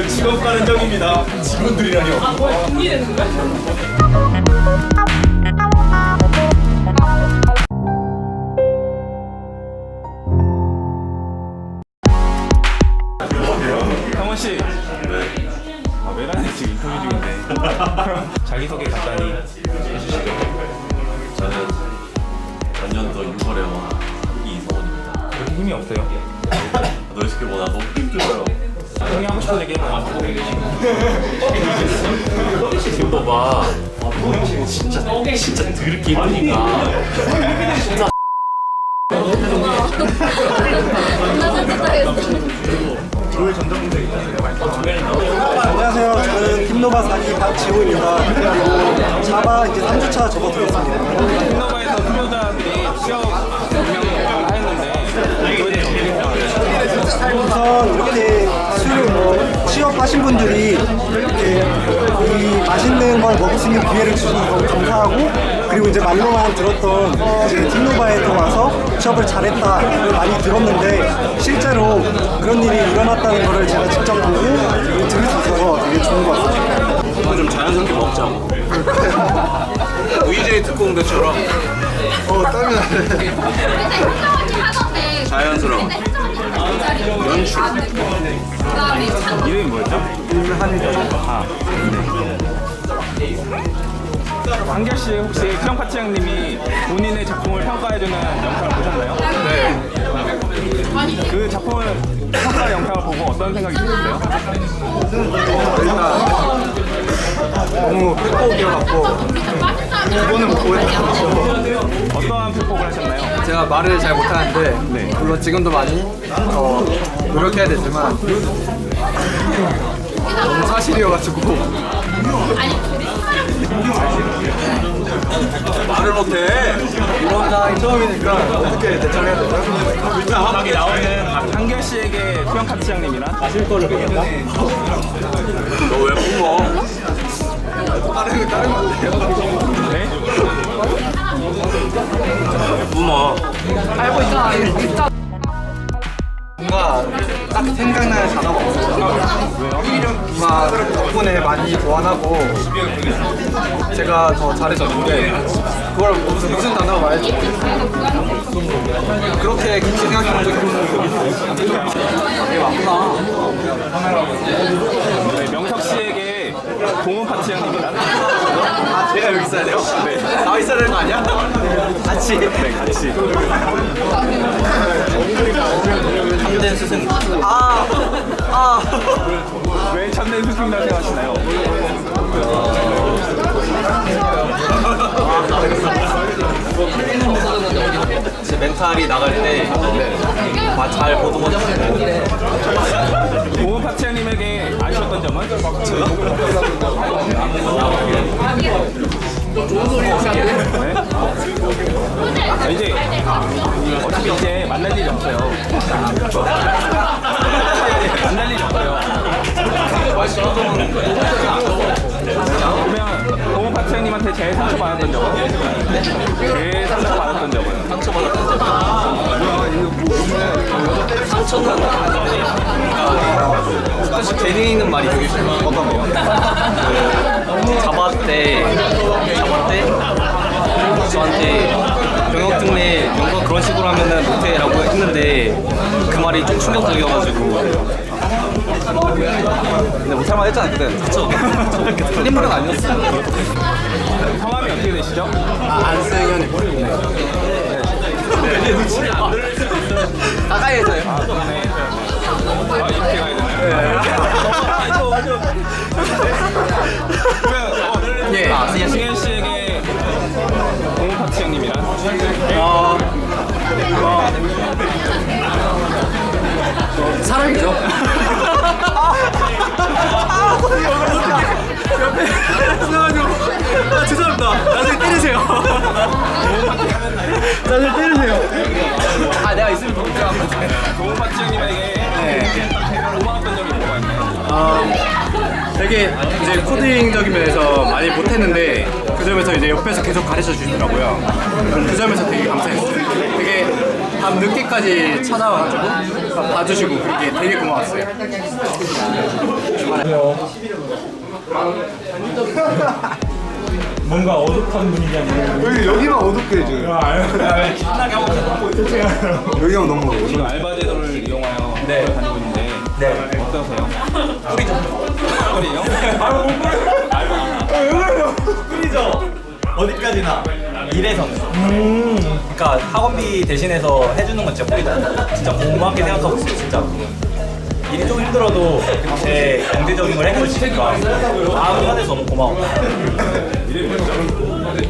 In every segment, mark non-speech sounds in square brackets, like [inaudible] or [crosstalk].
네. 직업. 형원 씨. 아, 메란에 지금 인터뷰 중인데 [laughs] 자기소개 간 계시고. 지금도 봐. 진짜 진짜 더럽게 힘드니까. 진짜 안녕하세요. 저는 김노바 사기 박지호입니다. 자바 이제 3주차 접어들었습니다. 하신 분들이 이렇게 이 맛있는 걸 먹을 수 있는 기회를 주셔서 너무 감사하고 그리고 이제 말로만 들었던 이제 김노바에 또 와서 취업을 잘했다 많이 들었는데 실제로 그런 일이 일어났다는 거를 제가 직접 보고 들을 수 있어서 되게 좋은 것 같습니다. 좀 자연스럽게 먹자고. [laughs] VJ 특공대처럼 어, 땀이 자연스러워. 연출. 이름이 뭐였죠? 아, 네. 한결 씨 혹시 수영 파티장님이 본인의 작품을 평가해주는 영상을 보셨나요? 네. 그 작품을 평가 영상을 보고 어떤 생각이 드셨어요? 너무 팩폭이어갖고 이거는 못 보였다. 어떠한 표폭을 하셨나요? 제가 말을 잘 못하는데 물론 지금도 많이 어, 노력해야 되지만 너무 사실이어가지고 말을 못해. 이번 장이 처음이니까 어떻게 대처해야 되죠? 여기 나오는 한결 씨에게 수영 파티장님이란? 마실 거를 먹였다? 너왜 뿜어? 다른 다른 건데요. 뿜어. 뭔가 딱 생각나는 단어가 없어요. 뭔가 덕분에 많이 보완하고 제가 더 잘해졌는데 그걸 무슨 무슨 단어가 모르겠어요. 그렇게 깊이 생각해 본 적이 없어요. 이게 맞구나. 네, 명석 씨에게 동훈 파티장님이란? 아, 제가 여기 있어야 돼요? 네. 나와 있어야 되는 거 아니야? 같이. 네, 같이. 참된 스승. 아, 아. 왜 참된 스승이라고 생각하시나요? 제 멘탈이 나갈 때 잘 보듬어 주시고 동훈 파티장님에게 아쉬웠던 점은? 네? 아, 이제 어차피 이제 만날 일이 없어요. 만날 일이 없어요. 파티장님한테 제일 상처받았던 적은? 제일 상처받았던 적은? 상처받았던 점. 사실 재능이 있는 말이 되게 싫어. 어떤 거? 그 잡았대. 잡았대. 저한테 병역 특례 영어 그런 식으로 하면은 못해라고 했는데 그 말이 좀 충격적이어가지고. 근데 못할 만 했잖아요 그때. 그쵸. 틀린 말은 아니었어. 성함이 어떻게 되시죠? 가까이 해줘요. 아, 그러네. 아, 이렇게 가야 되나요? 그러면, 어, 예. 아, 승현 씨에게 동훈 파티 형님이란? 어, 사 나중에 때리세요. 아, 내가 있으면 더 웃겨. 동훈 파티 형님에게 고마웠던 점이 뭐가 있나요? 어, 되게 이제 코딩적인 면에서 많이 못했는데 그 점에서 이제 옆에서 계속 가르쳐 주시더라고요. 그 점에서 되게 감사했어요. 되게 밤 늦게까지 찾아와가지고 봐주시고 그렇게 되게 고마웠어요. 뭔가 어둑한 분위기야. 여기 여기만 어둡게 지금. 신나게 하고 있어. 여기가 너무. 지금 알바제도를 이용하여 네. 다니고 있는데 네. 어떠세요? 뿌리죠. 뿌리요? 아못 뿌려. 알바. 뿌리죠. 어디까지나 일에서는. 그러니까 학원비 대신해서 해주는 건 진짜 뿌리다. 진짜 고맙게 생각하고 있어요, 진짜. 일이 좀 힘들어도 제 경제적인 걸 해결해주니까 마음 편해서 너무 고마워.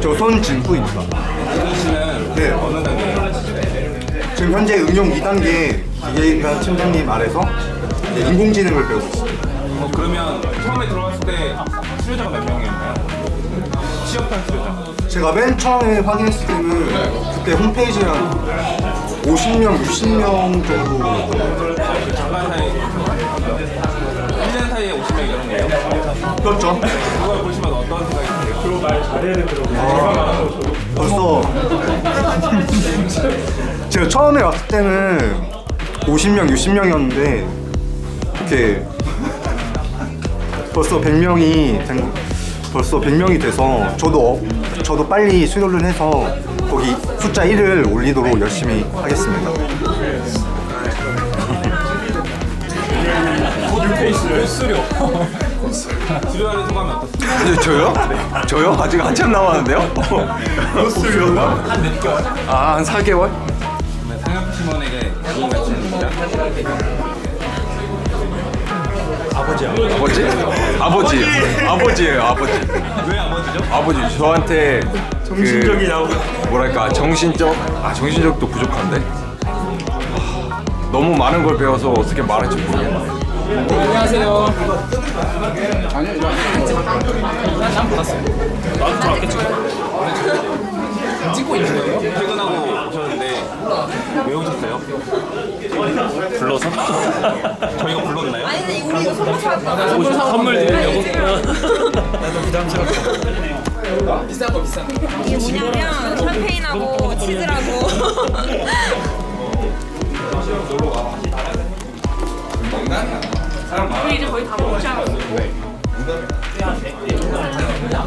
저 손진구입니다. 승희 씨는 네. 어느 단계예요? 지금 현재 응용 2단계 기계인간 팀장님 아래서 이제 인공지능을 배우고 있습니다. 어, 그러면 처음에 들어갔을 때 수료자가 몇 명이었나요? 제가 맨 처음에 확인했을 때는 그때 홈페이지에 한 50명, 60명 정도 그 잠깐 사이 1년 사이에 50명 이런 거예요? 그렇죠. 그걸 보시면 어떤 생각이 드세요? 그로 말 잘해야 되더라고요. 벌써 제가 처음에 왔을 때는 50명, 60명이었는데 이렇게 벌써 100명이 된, 벌써 100명이 돼서 저도 어- 저도 빨리 수료를 해서 거기 숫자 1을 올리도록 열심히 하겠습니다. 수료하는 소감이? 아니, 저요? 저요? 아직 한참 남았는데요? 한몇 개월? 아, 한 4개월? 그러면 상엽 팀원에게 좋은 가치입니다. 아버지야. 아버지? 아버지. 아버지예요, 아버지. 왜 아버지죠? 아버지, 저한테 정신적이라고. 그, 뭐랄까, 정신적? 아, 정신적도 부족한데? 아, 너무 많은 걸 배워서 어떻게 말할지 모르겠네요. 나도 들어왔겠지. 찍고 있는 거예요? 퇴근하고 오셨는데 왜 오셨어요? 불러서? [laughs] 저희가 불렀나요? 아니 근데 우리 이거 선물 사왔다. 선물 드리려고? 이게 뭐냐면 샴페인하고 치즈라고. [laughs] 우리 이제 거의 다 먹지 않았어.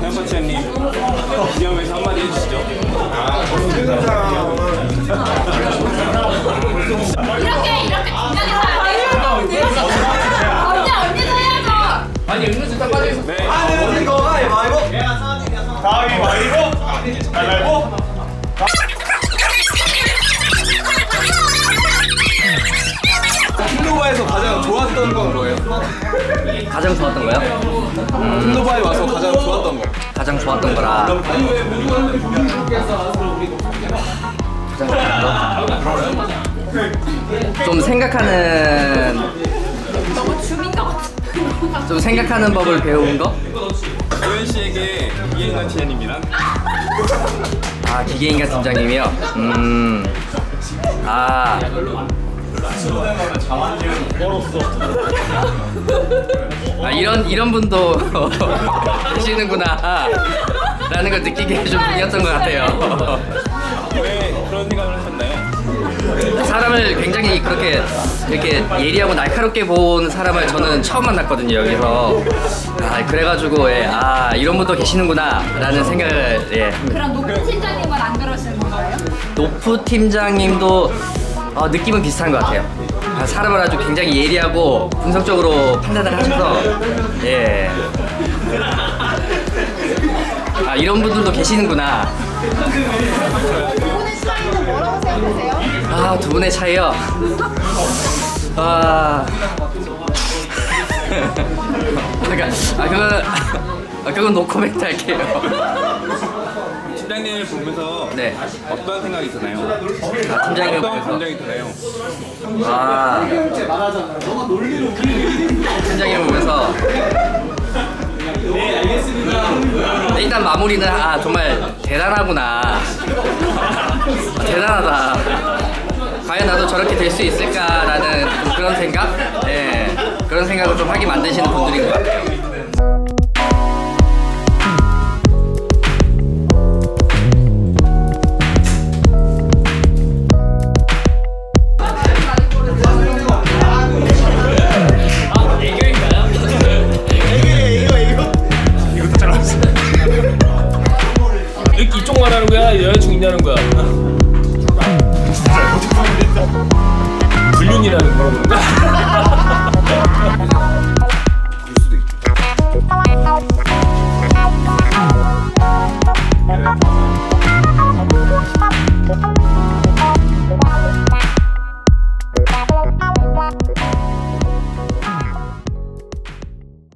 현바치아님 기념해서 한마디 해주시죠. 이렇게 이렇게 긴장해서 안 돼. 언니 언니도 해야죠. 힐로바에서 가장 좋았던 거요? 힐로바에 와서 가장 좋았던 거. 가장 좋았던 거라. 가장 좋았던 거? 좀 생각하는 너무 주민 것 같아. 좀 생각하는 법을 배운 거? 도현 씨에게 이행간 티엔입니다. 아 기계인가 팀장님이요? 음. 아. 아 이런 이런 분도 [laughs] 계시는구나. 라는 걸 느끼게 해준 분이었던 것 같아요. 왜 그런 생각을 하셨나요? 사람을 굉장히 그렇게 이렇게 예리하고 날카롭게 보는 사람을 저는 처음 만났거든요 여기서 아 그래가지고 예, 아 이런 분도 계시는구나 라는 생각을 예. 그럼 높은 팀장님은 안 그러시는 건가요? 노프 팀장님도 어, 느낌은 비슷한 것 같아요. 아, 사람을 아주 굉장히 예리하고 분석적으로 판단을 하셔서 예. 아 이런 분들도 계시는구나. 오늘 차이는 뭐라고 생각하세요? 아 두 분의 차이요. 아. [laughs] 그러니까 아 그건 아, 그건 노코멘트 할게요. 팀장님을 보면서 네. 어떤 생각이 드나요? 아, 팀장님 어떤 보면서 감정이 드나요? 아. 팀장님 보면서 네, 일단 마무리는 아 정말 대단하구나 아, 대단하다 과연 나도 저렇게 될 수 있을까라는 좀 그런 생각 예 그런 생각을 좀 하게 만드시는 분들인 것 같아요